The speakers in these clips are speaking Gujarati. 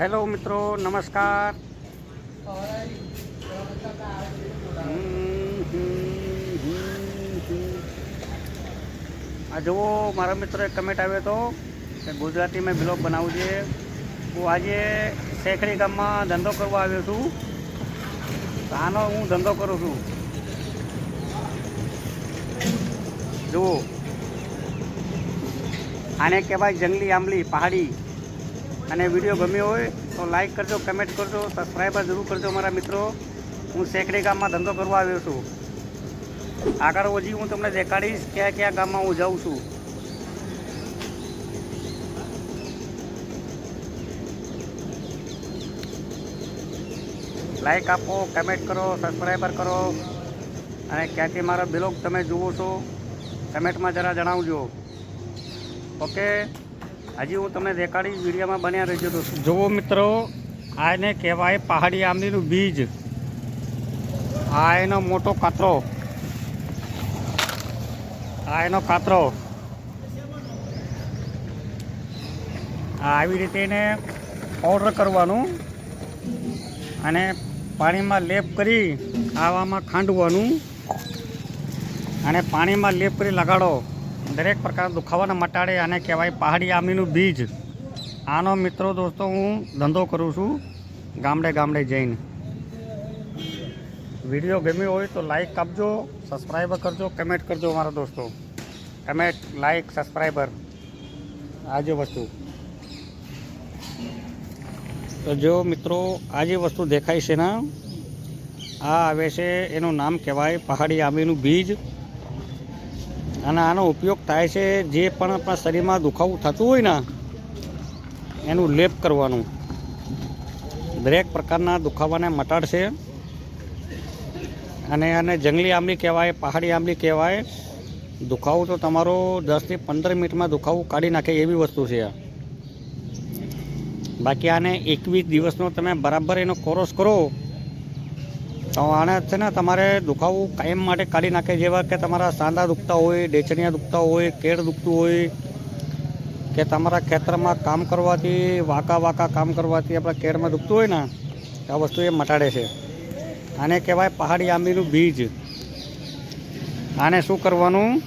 હેલો મિત્રો, નમસ્કાર. આ જુઓ, મારા મિત્રોએ કમેન્ટ આવ્યો હતો કે ગુજરાતી મેં બ્લોગ બનાવું છે. હું આજે શેખડી ગામમાં ધંધો કરવા આવ્યો છું. તો આનો હું ધંધો કરું છું. જુઓ. આને કહેવાય જંગલી આંબલી, પહાડી. અને વીડિયો ગમ્યો હોય તો લાઈક કરજો કમેન્ટ કરજો સબસ્ક્રાઈબર જરૂર કરજો મારા મિત્રો. હું સેકડી ગામમાં ધંધો કરવા આવ્યો છું. આગળ ઓછી હું તમને દેખાડીશ કયા કયા ગામમાં હું જાઉં છું. લાઈક આપો કમેન્ટ કરો સબસ્ક્રાઈબર કરો. અને ક્યાંથી મારો બ્લોગ તમે જુઓ છો કમેન્ટમાં જરા જણાવજો. ઓકે હજી હું તમને દેખાડીશ વિડીયોમાં બન્યા રહેજો દોસ્તો. જુઓ મિત્રો, આને કહેવાય પહાડી આંબલીનું બીજ. આ એનો મોટો કાતરો. આ એનો કાતરો. આ આવી રીતે એને પાવડર કરવાનું અને પાણીમાં લેપ કરી આવામાં ખાંડવાનું અને પાણીમાં લેપ કરી લગાડો. દરેક પ્રકારના દુખાવાના મટાડે આને કહેવાય પહાડી આમીનું બીજ. આનો મિત્રો દોસ્તો, હું ધંધો કરું છું ગામડે ગામડે જઈને. વીડિયો ગમ્યો હોય તો લાઈક આપજો સબસ્ક્રાઈબર કરજો કમેન્ટ કરજો મારા દોસ્તો. કમેન્ટ લાઈક સબસ્ક્રાઈબર આજે વસ્તુ. તો જો મિત્રો, આ જે વસ્તુ દેખાય છે ને, આ આવે છે, એનું નામ કહેવાય પહાડી આમીનું બીજ. અને આનો ઉપયોગ થાય છે જે પણ આપણા શરીરમાં દુખાવું થતું હોય ને, એનું લેપ કરવાનું. દરેક પ્રકારના દુખાવાને મટાડશે અને આને જંગલી આંબલી કહેવાય, પહાડી આંબલી કહેવાય. દુખાવું તો તમારો દસથી પંદર મિનિટમાં દુખાવું કાઢી નાખે એવી વસ્તુ છે. બાકી આને એકવીસ દિવસનો તમે બરાબર એનો કોર્સ કરો. તો આને છે ને તમારે દુખાવું કાયમ માટે કાઢી નાખે જેવા કે તમારા સાંધા દુખતા હોય, ડેચણિયા દુખતા હોય, કેળ દુખતું હોય, કે તમારા ખેતરમાં કામ કરવાથી, વાંકા વાંકા કામ કરવાથી આપણા કેળમાં દુખતું હોય ને આ વસ્તુ એ મટાડે છે. આને કહેવાય પહાડી આંબીનું બીજ. આને શું કરવાનું?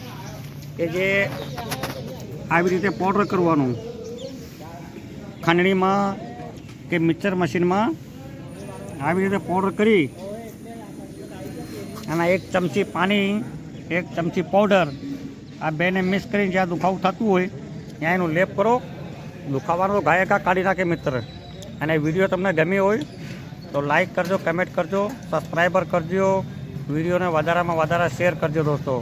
કે જે આવી રીતે પાવડર કરવાનું. ખાંડણીમાં કે મિક્સર મશીનમાં આવી રીતે પાવડર કરી અને એક ચમચી પાણી એક ચમચી પાવડર આ બેને મિક્સ કરીને જ્યાં દુખાવું થતું હોય ત્યાં એનું લેપ કરો. દુખાવાનો ગાયકા કાઢી નાખે મિત્ર. અને વીડિયો તમને ગમી હોય તો લાઈક કરજો કમેન્ટ કરજો સબસ્ક્રાઈબર કરજો. વિડીયોને વધારામાં વધારે શેર કરજો દોસ્તો.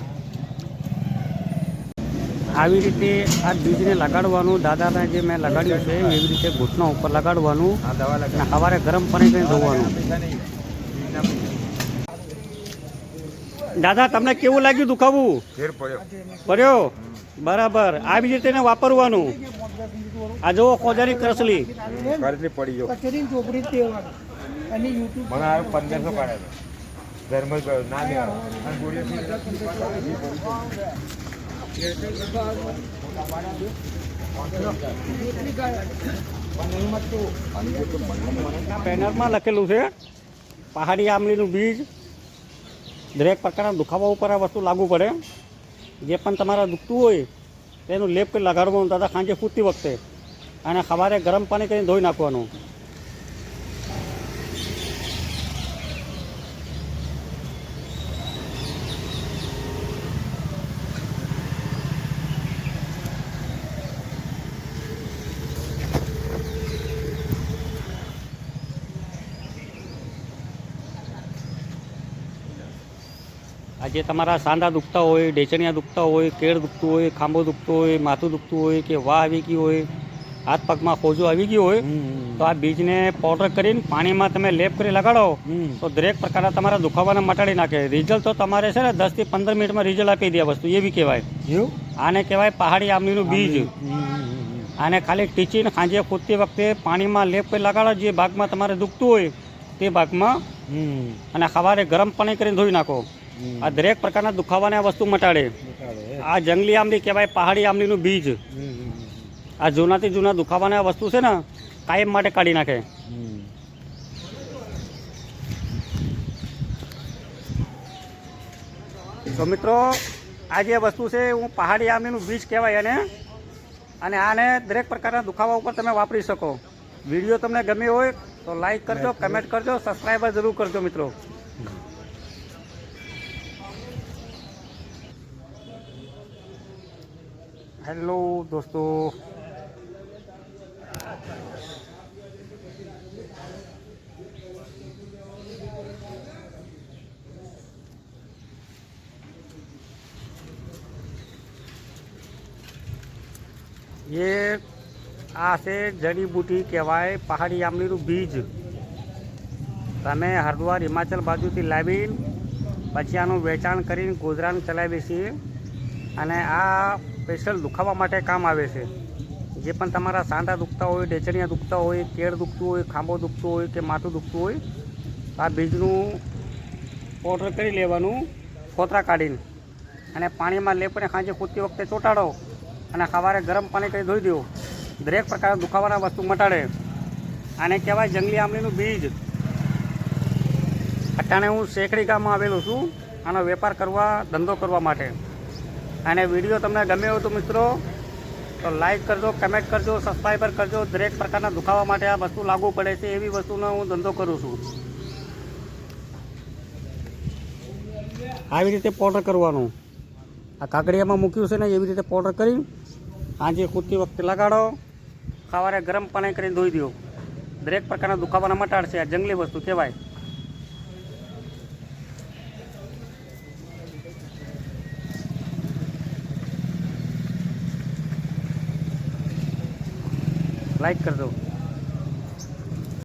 આવી રીતે આ બીજને લગાડવાનું દાદાને જે મેં લગાડ્યું છે એવી રીતે ઘૂંટણા ઉપર લગાડવાનું. અને સવારે ગરમ પાણી કરીને ધોવાનું. દાદા તમને કેવું લાગ્યું દુખાવું? પડ્યો. પડ્યો? બરાબર. આવી રીતે એને વાપરવાનું. આ જો ખોજાની કરસલી પડી જ દેવાની અને યુટ્યુબ મને આ પંદરસો કાઢે ધર્મ ના બેનરમાં લખેલું છે પહાડી આંબલીનું બીજ. દરેક પ્રકારના દુખાવા ઉપર આ વસ્તુ લાગુ પડે. જે પણ તમારા દુખતું હોય, તેનું લેપ કરી લગાડવાનું, દાદા સાંજે ફૂટતી વખતે. અને સવારે ગરમ પાણી કરીને ધોઈ નાખવાનું. આજે તમારા સાંધા દુખતા હોય ઢેચણિયા દુખતા હોય કેળ દુખતું હોય ખાંભો દુખતો હોય માથું દુખતું હોય કે વાહ આવી ગઈ હોય હાથ પગમાં ખોજો આવી ગયો હોય તો આ બીજને પાવડર કરીને પાણીમાં તમે લેપ કરી લગાડો તો દરેક પ્રકારના તમારા દુખાવાને મટાડી નાખે. રિઝલ્ટ તો તમારે છે ને દસથી પંદર મિનિટમાં રિઝલ્ટ આપી દે આ વસ્તુ એવી કહેવાય. આને કહેવાય પહાડી આમલીનું બીજ. આને ખાલી ટીચીને ખાંજે ખોદતી વખતે પાણીમાં લેપ કરી લગાડો જે ભાગમાં તમારે દુખતું હોય તે ભાગમાં અને સવારે ગરમ પાણી કરીને ધોઈ નાખો. આ દરેક પ્રકારના દુખાવાને આ વસ્તુ મટાડે. આ જંગલી આંબલી કહેવાય પહાડી આંબલીનું બીજ. આ જૂનાથી જૂના દુખાવાને આ વસ્તુ છે ને કાયમ માટે કાઢી નાખે. તો મિત્રો આ જે વસ્તુ છે હું પહાડી આંબલીનું બીજ કહેવાય એને. અને આને દરેક પ્રકારના દુખાવા ઉપર તમે વાપરી શકો. વીડિયો તમને ગમે હોય તો લાઈક કરજો કમેન્ટ કરજો સબસ્ક્રાઈબર જરૂર કરજો મિત્રો. હેલો દોસ્તો. એ આ છે જડીબુટી કહેવાય, પહાડી આંબલીનું બીજ. તમે હરદ્વાર હિમાચલ બાજુથી લાવીને પછી આનું વેચાણ કરીને ગુજરાન ચલાવીએ છીએ. અને આ સ્પેશિયલ દુખાવા માટે કામ આવે છે. જે પણ તમારા સાંધા દુખતા હોય ઢેચણિયા દુખતા હોય, કેળ દુખતું હોય, ખાંભો દુખતું હોય કે માથું દુખતું હોય, આ બીજનું પાવડર કરી લેવાનું, ફોતરા કાઢીને. અને પાણીમાં લેપને સાંજે કૂદતી વખતે ચોંટાડો અને સવારે ગરમ પાણી કરી ધોઈ દો. દરેક પ્રકારના દુખાવાના વસ્તુ મટાડે. આને કહેવાય જંગલી આંબલીનું બીજ. અટાણે હું શેખડી ગામમાં આવેલો છું. આનો વેપાર કરવા, ધંધો કરવા માટે. અને વીડિયો તમને ગમે હોય તો મિત્રો, તો લાઈક કરજો કમેન્ટ કરજો સબસ્ક્રાઈબર કરજો. દરેક પ્રકારના દુખાવા માટે આ વસ્તુ લાગુ પડે છે, એવી વસ્તુનો હું ધંધો કરું છું. આવી રીતે પાવડર કરવાનું. આ કાકડીયામાં મૂક્યું છે ને, એવી રીતે પાવડર કરી સાંજે કૂદતી વખતે લગાડો. સવારે ગરમ પાણી કરીને ધોઈ દો. દરેક પ્રકારના દુખાવાના મટાડશે આ જંગલી વસ્તુ કહેવાય. લાઈક કરજો